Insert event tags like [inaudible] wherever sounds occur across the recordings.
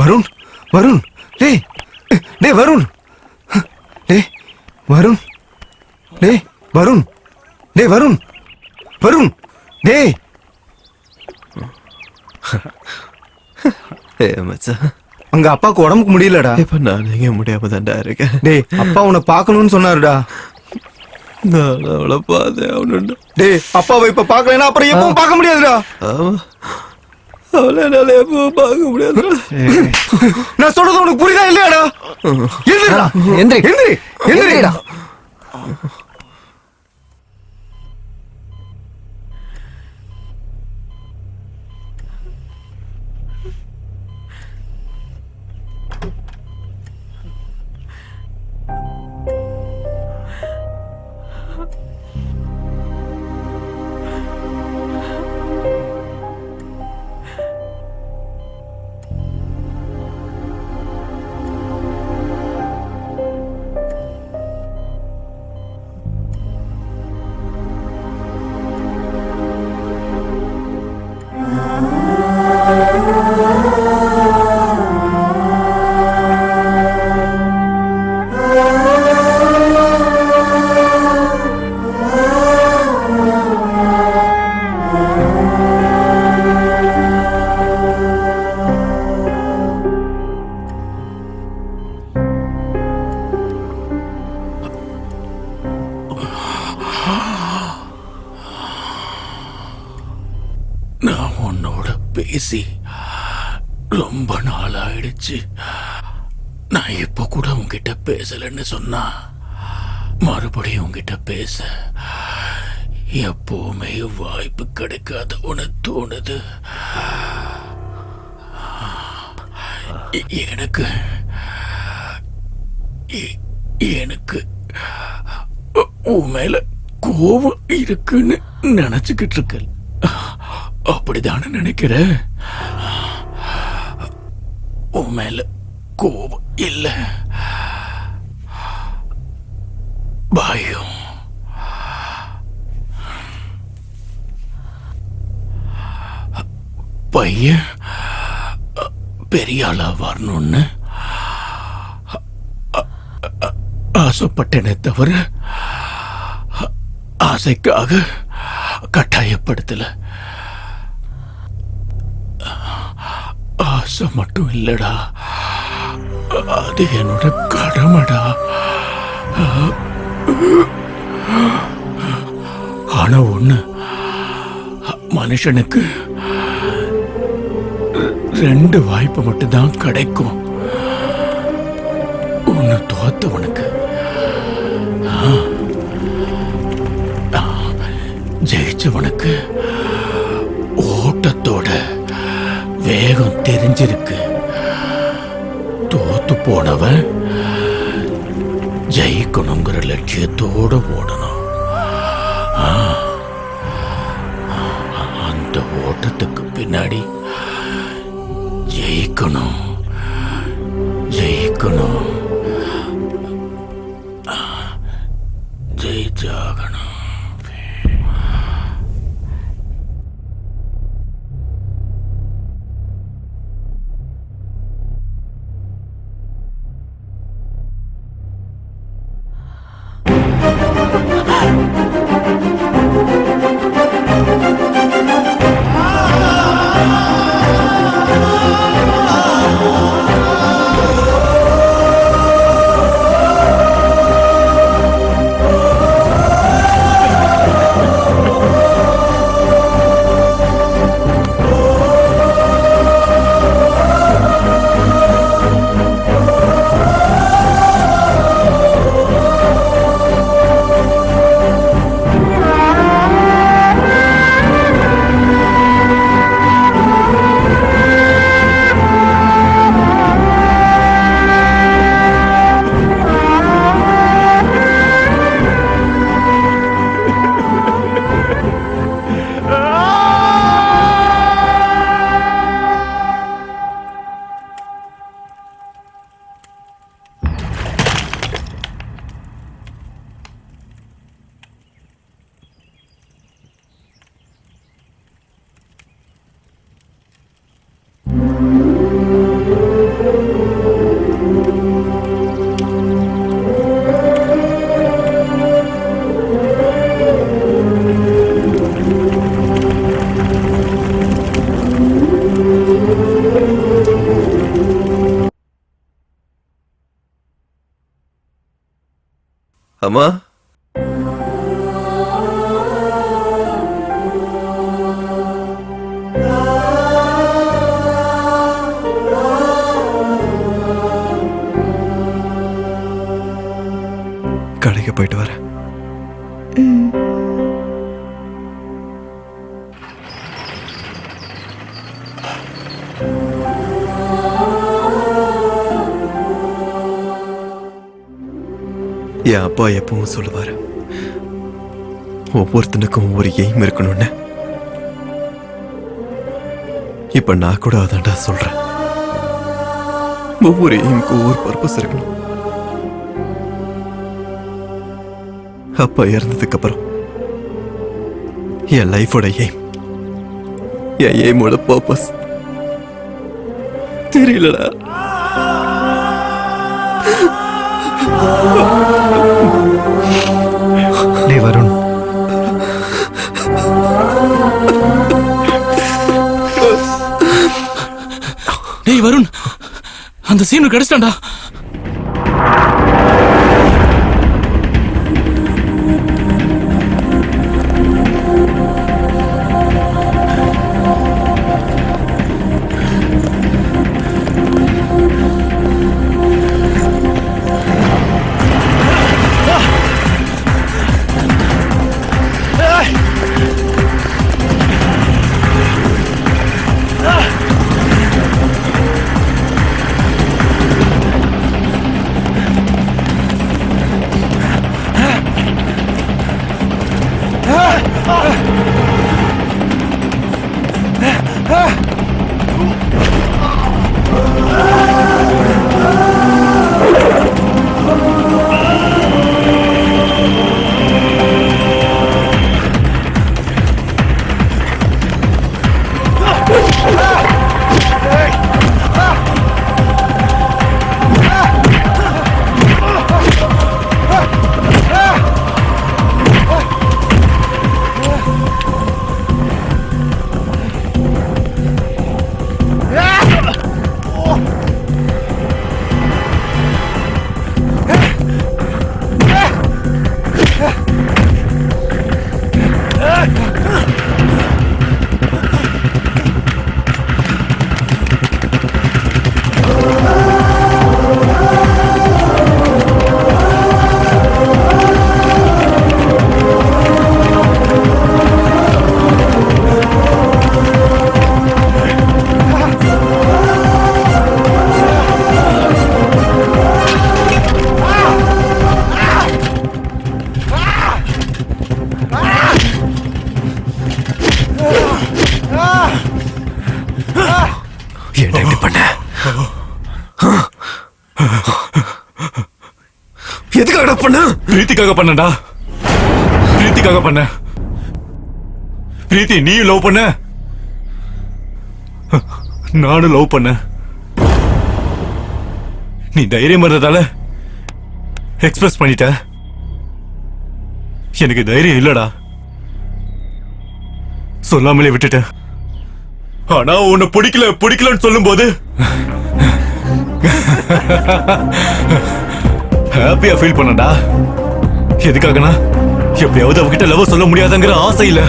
வருண் வருண் டேய் டேய் வருண். டேய் வருண் டேய் வருண் டேய் வருண் வருண் டேய் ஏ மச்சான். அங்க அப்பாவுக்கு உடம்புக்கு முடியலடா. இப்ப நான் எங்க முடியாம தான்டா இருக்கேன். டேய் அப்பா உன்னை பார்க்கணும்னு சொன்னாருடா. நான் அவளை பார்த்தேன் அவனுண்டா டேய் அப்பாவை இப்ப பார்க்கலைன்னா அப்புறம் எப்பவும் பார்க்க முடியாதுடா. ஆமா. அவளை என்னால எப்பவும் பார்க்க முடியாதுடா நான் சொல்றது உனக்கு புரியுதா இல்லையாடா? எந்திரிடா. எந்திரி. எந்திரி. எந்திரிடா. ஆயிடுச்சு நான் இப்ப கூட உங்ககிட்ட பேசலன்னு சொன்னா மறுபடியும் உன்கிட்ட பேச. எப்பவுமே வாய்ப்பு கிடைக்காத உனக்கு தோணுது. எனக்கு எனக்கு உன் மேல கோபம் இருக்குன்னு நினைச்சுக்கிட்டு இருக்க அப்படிதானே நினைக்கிறேன் உன் மேல கோபம் இல்ல. பயம். பையன் பெரிய ஆளா வரணும்னு ஆசைப்பட்டேனே தவிர ஆசைக்காக கட்டாயப்படுத்தலை. பாசம் மட்டும் இல்லடா. அது என்னோட கடமைடா. ஆனா ஒண்ணு மனுஷனுக்கு ரெண்டு வாய்ப்பு மட்டும்தான் கிடைக்கும். ஒன்னு தோத்தவனுக்கு ஆ. ஜெயிச்சவனுக்கு வேகம் தெரிஞ்சிருக்கு. தோத்து போனவன் ஜெயிக்கணுங்கிற லட்சியத்தோடு ஓடணும். ஆ. அந்த ஓட்டத்துக்கு பின்னாடி ஜெயிக்கணும். ஜெயிக்கணும். அம்மா கடைக்கு போயிட்டு வரேன். என் அப்பா எப்பவும் சொல்லுவாரு. ஒவ்வொருத்தனுக்கும் ஒவ்வொரு எய்ம் இருக்கணும்னு. இப்ப நான் கூட அதான்டா சொல்றேன். ஒவ்வொரு எய்முக்கும் ஒவ்வொரு பர்பஸ் இருக்கணும். அப்பா இறந்ததுக்கு அப்புறம் என் லைஃபோட எய்ம். என் எய்மோட பர்பஸ் தெரியலடா. டேய் வருண் அந்த சீனு கிடைச்சிட்டான்டா. பிரீத்திக்காக பண்ணடா பிரீத்திக்காக பண்ண. பிரீத்தி நீ லவ் பண்ண. நானும் லவ் பண்ண. நீ தைரியம் இருந்ததால எக்ஸ்பிரஸ் பண்ணிட்ட. எனக்கு தைரியம் இல்லடா. சொல்லாமலே விட்டுட்டேன் ஆனா உன்னை பிடிக்கல பிடிக்கலன்னு சொல்லும்போது ஹாப்பியா ஃபீல் பண்ணடா எதுக்காகனா? எப்படியாவது அவகிட்ட லவ் சொல்ல முடியாதுங்கிற ஆசை இல்ல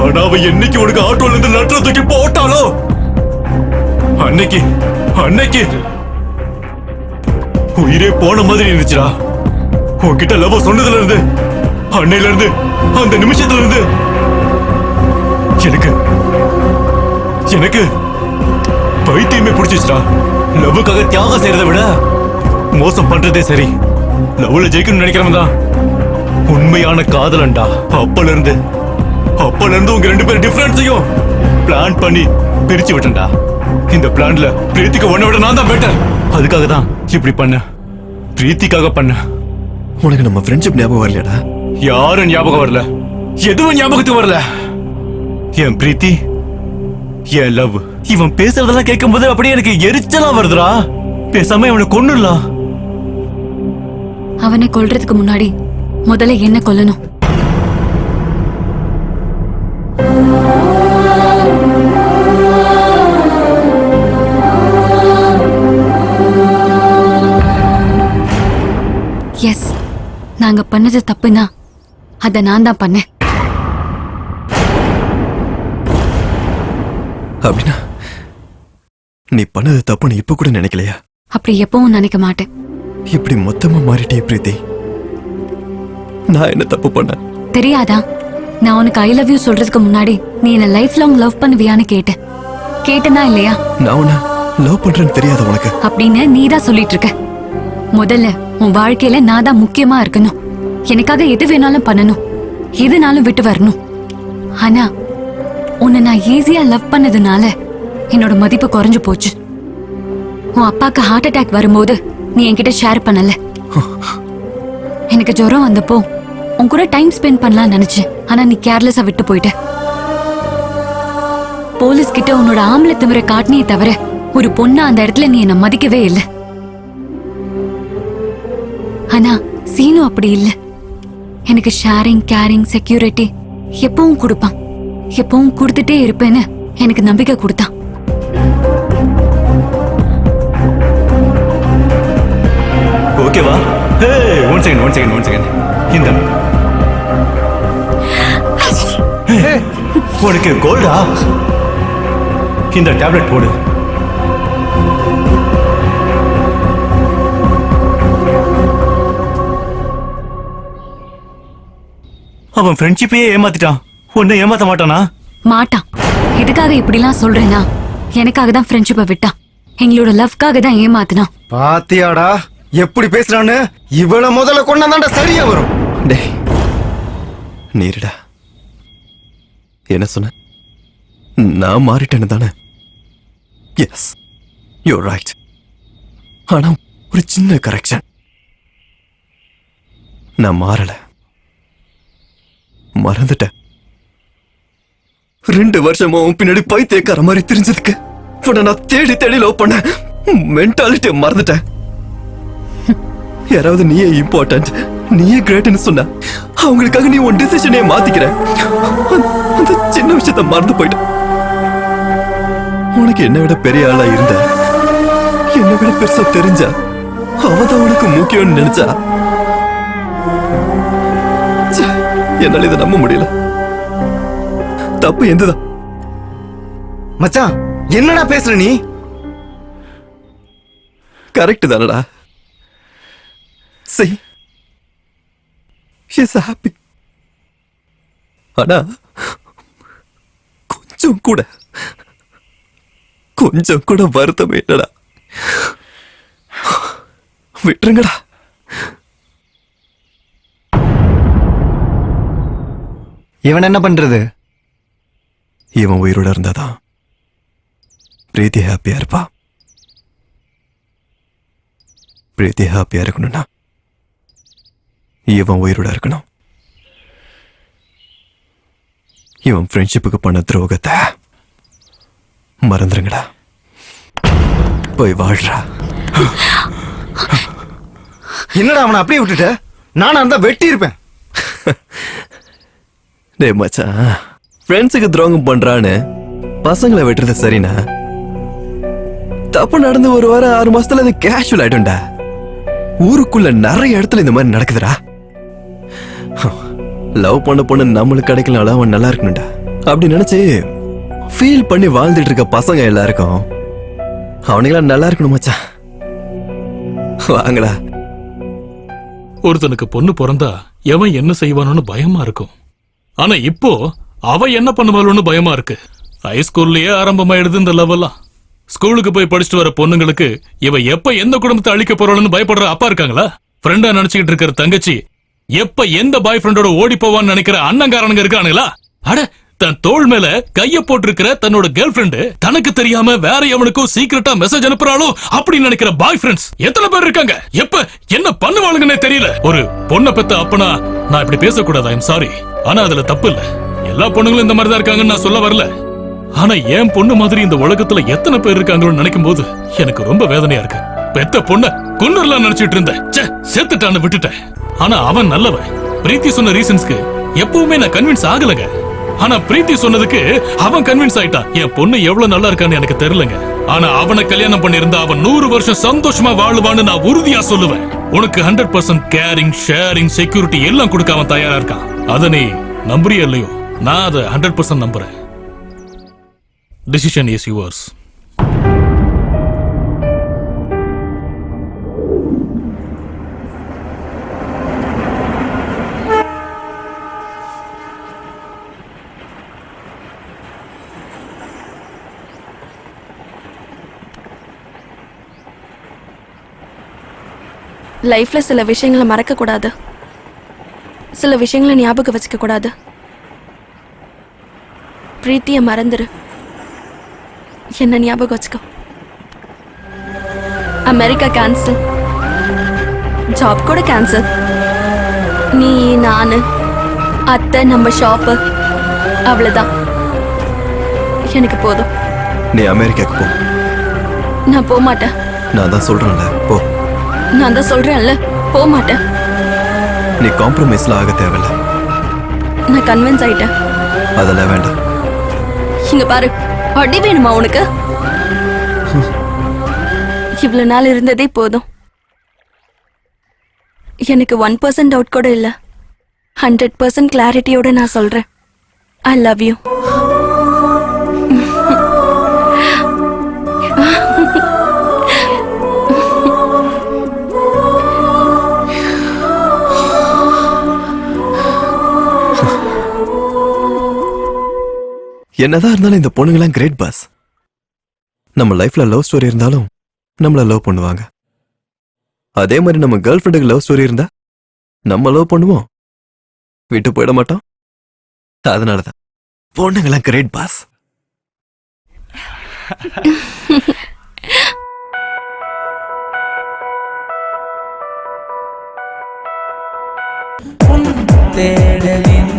ஆனா அவ என்னைக்கு உனக்கு ஆட்டோல இருந்து லெட்டர் தூக்கி போட்டாலோ அன்னைக்கு அன்னைக்கு. உயிரே போன மாதிரி இருந்துச்சுடா. உன்கிட்ட லவ் சொன்னதுல இருந்து அன்னையில இருந்து அந்த நிமிஷத்துல இருந்து. எனக்கு எனக்கு பைத்தியமே பிடிச்சிச்சுடா லவ்வுக்காக தியாகம் செய்யறதை விட மோசம் பண்றதே சரி. லவ்ல ஜெயிக்கணும்னு நினைக்கிறவன் தான். உண்மையான காதலன்டா. அப்பல இருந்து அப்பல இருந்து உங்க ரெண்டு பேரும் டிஃபரன்ஸையும் பிளான் பண்ணி பிரிச்சு விட்டேன்டா. இந்த பிளான்ல பிரீத்திக்கு ஒன்ன விட நான் தான் பெட்டர் அதுக்காக தான் இப்படி பண்ண. பிரீத்திக்காக பண்ண. உனக்கு நம்ம ஃப்ரெண்ட்ஷிப் ஞாபகம் வரலையாடா? யாரும் ஞாபகம் வரல. எதுவும் ஞாபகத்துக்கு வரல. என் பிரீத்தி என் லவ் இவன் பேசுறதெல்லாம் கேட்கும்போது அப்படியே எனக்கு எரிச்சலா வருதுடா. பேசாம இவனை கொன்னுடலாம். அவனை கொல்றதுக்கு முன்னாடி முதல்ல என்ன கொல்லணும். எஸ் பண்ணது தப்புனா அத நான் தான் பண்ணேன். அப்படின்னா நீ பண்ணது தப்புன்னு இப்ப கூட நினைக்கலையா? அப்படி எப்பவும் நினைக்க மாட்டேன். இப்படி மொத்தமா மாறிட்டே பிரீத்தி. நான் என்ன தப்பு பண்ணேன்? தெரியாதா? நான் உனக்கு ஐ லவ் யூ சொல்றதுக்கு முன்னாடி நீ என்ன லைஃப் லாங் லவ் பண்ணுவியான்னு கேட்டேன். கேட்டனா இல்லையா? நான் உன்னை லவ் பண்றேன்னு தெரியாத உனக்கு? அப்படின்னு நீ தான் சொல்லிட்டு இருக்க முதல்ல உன் வாழ்க்கையில நான் தான் முக்கியமா இருக்கணும். எனக்காக எது வேணாலும் பண்ணணும். எதுனாலும் விட்டு வரணும். ஆனா உன்னை நான் ஈஸியா லவ் பண்ணதுனால என்னோட மதிப்பு குறைஞ்சு போச்சு. உன் அப்பாக்கு ஹார்ட் அட்டாக் வரும்போது நீ என்கிட்ட ஷேர் பண்ணல. எனக்கு ஜுரம் வந்தப்போ உன் கூட டைம் ஸ்பெண்ட் பண்ணலாம் நினைச்சேன். ஆனா நீ கேர்லெஸ்ஸா விட்டு போயிட்ட. போலீஸ் கிட்ட உன்னோட ஆம்பளை திமிர காட்டினியே தவிர ஒரு பொண்ணா அந்த இடத்துல நீ என்ன மதிக்கவே இல்லை. ஆனா சீனு அப்படி இல்ல. எனக்கு ஷேரிங் கேரிங் செக்யூரிட்டி எப்பவும் கொடுப்பான். எப்பவும் கொடுத்துட்டே இருப்பேன்னு எனக்கு நம்பிக்கை கொடுத்தான். உனக்கு கோல்டா? இந்த டேப்லெட் போடு. அவன் ஃப்ரெண்ட்ஷிப்பையே ஏமாத்திட்டான். உன்னை ஏமாத்த மாட்டானா? மாட்டான். எதுக்காக இப்படிலாம் சொல்றேன்னா எனக்காக தான் ஃப்ரெண்ட்ஷிப்பை விட்டான். எங்களோட லவ்க்காக தான் ஏமாத்தினான். பாத்தியாடா எப்படி பேசுறான்னு? இவள முதல்ல கொண்டாந்தாண்டா சரியா வரும். டேய் நீருடா என்ன சொன்ன? நான் மாறிட்டேன்னு தானே? எஸ் யூ ரைட் ஆனா ஒரு சின்ன கரெக்ஷன் நான் மாறல. மறந்துட்டேன். ரெண்டு வருஷமா உன் பின்னாடி பைத்தியக்கார மாதிரி தெரிஞ்சதுக்கு உன்னை நான் தேடி தேடி லவ் பண்ண மென்டாலிட்டியை மறந்துட்டேன். யாராவது நீயே இம்பார்ட்டன்ட் நீயே கிரேட்னு சொன்ன. அவங்களுக்காக நீ உன் டிசிஷனே மாத்திக்கிற. அந்த- சின்ன விஷயத்த மறந்து போயிட்ட. உனக்கு என்னை விட பெரிய ஆளா இருந்த. என்னை விட பெருசா தெரிஞ்ச. அவதான் உனக்கு முக்கியம்னு நினைச்சா. ச்சே, என்னால இதை நம்ப முடியல. தப்பு எந்ததான் மச்சான் என்னடா பேசுற நீ? கரெக்ட் தானடா. செய் ஷீஸ் ஹாப்பி ஆனா கொஞ்சம் கூட கொஞ்சம் கூட வருத்தம் இல்லடா விட்டுருங்கடா இவன் என்ன பண்றது? இவன் உயிரோட இருந்தாதான் பிரீத்தி ஹாப்பியா இருப்பா? பிரீத்தி ஹாப்பியா இருக்கணும்னா இவன் உயிரோட இருக்கணும். இவன் ஃப்ரெண்ட்ஷிப்புக்கு பண்ண துரோகத்தை மறந்துருங்கடா. போய் வாழ்றா. என்னடா அவனை அப்படியே விட்டுட்ட? நானா இருந்தா வெட்டி இருப்பேன் [laughs] டேய் மச்சான் ஃப்ரெண்ட்ஸுக்கு துரோகம் பண்றான்னு பசங்களை வெட்டுறது சரிண்ணா? தப்பு நடந்து ஒரு வாரம் ஆறு மாசத்துல அது கேஷுவல் ஆயிடும்டா. ஊருக்குள்ள நிறைய இடத்துல இந்த மாதிரி நடக்குதுடா. [laughs] லவ் பண்ண பொண்ணு நம்மளுக்கு கிடைக்கலனால அவன் நல்லா இருக்கணும்டா. அப்படி நினைச்சு ஃபீல் பண்ணி வாழ்ந்துட்டு இருக்க பசங்க எல்லாருக்கும் அவனுங்களாம் நல்லா இருக்கணும் மச்சான் வாங்கடா. ஒருத்தனுக்கு பொண்ணு பிறந்தா எவன் என்ன செய்வானோன்னு பயமா இருக்கும். ஆனா இப்போ அவ என்ன பண்ணுவாளோன்னு பயமா இருக்கு. ஹைஸ்கூல்லயே ஆரம்பமாயிடுது இந்த லவ் எல்லாம். ஸ்கூலுக்கு போய் படிச்சுட்டு வர பொண்ணுங்களுக்கு இவ எப்ப எந்த குடும்பத்தை அழிக்க போறாள்னு பயப்படுற அப்பா இருக்காங்களா? ஃப்ரெண்டா நினைச்சுக்கிட்டு இருக்கிற தங்கச்சி எப்ப எந்த பாய் ஃப்ரெண்டோட ஓடி போவான்னு நினைக்கிற அண்ணங்காரனுங்க இருக்கானுங்களா? அட தன் தோள் மேல கைய போட்டிருக்கிற தன்னோட கேர்ள் ஃப்ரெண்டு தனக்கு தெரியாம வேற எவனுக்கும் சீக்கிரட்டா மெசேஜ் அனுப்புறாளோ அப்படின்னு நினைக்கிற பாய் ஃப்ரெண்ட்ஸ் எத்தனை பேர் இருக்காங்க? எப்ப என்ன பண்ணுவாளுங்கன்னே தெரியல. ஒரு பொண்ணை பெத்த அப்பனா நான் இப்படி பேசக்கூடாது ஐம் சாரி ஆனா அதுல தப்பு இல்ல. எல்லா பொண்ணுங்களும் இந்த மாதிரி தான் இருக்காங்கன்னு நான் சொல்ல வரல. ஆனா என் பொண்ணு மாதிரி இந்த உலகத்துல எத்தனை பேர் இருக்காங்களோன்னு நினைக்கும் போது எனக்கு ரொம்ப வேதனையா இருக்கு. பெத்த பொண்ண குன்னர்லாம் நினைச்சிட்டு இருந்தேன். ச்சே செத்துட்டான்னு விட்டுட்டேன். ஆனா அவன் நல்லவன். பிரீத்தி சொன்ன ரீசன்ஸ்க்கு எப்பவுமே நான் கன்வின்ஸ் ஆகலங்க. ஆனா பிரீத்தி சொன்னதுக்கு அவன் கன்வின்ஸ் ஆயிட்டான். என் பொண்ணு எவ்வளவு நல்லா இருக்கான்னு எனக்கு தெரியலங்க. ஆனா அவனை கல்யாணம் பண்ணியிருந்தா அவன் நூறு வருஷம் சந்தோஷமா வாழுவான்னு நான் உறுதியா சொல்லுவேன். உனக்கு hundred percent caring sharing security எல்லாம் கொடுக்க அவன் தயாரா இருக்கான். அதை நீ நம்புறியா இல்லையோ? நான் அதை ஹண்ட்ரட் பர்சன்ட் நம்புறேன். டிசிஷன் இஸ் யுவர்ஸ் லைஃப்ல சில விஷயங்களை மறக்க கூடாது சில விஷயங்களை ஞாபகம் வச்சுக்க கூடாது பிரீத்திய மறந்துரு. என்ன ஞாபகம் வச்சுக்கோ. அமெரிக்கா கேன்சல் ஜாப் கூட கேன்சல் நீ நானு அத்தை நம்ம ஷாப்பு அவ்வளவுதான். எனக்கு போதும். நீ அமெரிக்காக்கு போ. நான் போக மாட்டேன் நான் தான் சொல்றேன்ல போ. நான் தான் சொல்றேன்ல போக மாட்டேன் நீ காம்ப்ரமைஸ்ல ஆக தேவையில்ல. நான் கன்வின்ஸ் ஆயிட்டேன். அதெல்லாம் வேண்டாம். இங்க பாரு அடி வேணுமா உனக்கு? இவ்வளவு நாள் இருந்ததே போதும். எனக்கு ஒன் பர்சன்ட் டவுட் கூட இல்ல. ஹண்ட்ரட் பர்சன்ட் கிளாரிட்டியோட நான் சொல்றேன். ஐ லவ் யூ என்னதான் இருந்தாலும் இந்த பொண்ணுங்கெல்லாம் கிரேட் பாஸ் நம்ம லைஃப்ல லவ் ஸ்டோரி இருந்தாலும் நம்மள லவ் பண்ணுவாங்க. அதே மாதிரி நம்ம கேர்ள் ஃப்ரெண்டுக்கு லவ் ஸ்டோரி இருந்தா நம்ம லவ் பண்ணுவோம். விட்டு போயிட மாட்டோம். அதனால தான் பொண்ணுங்களாம் கிரேட் பாஸ் [laughs] தேடலின்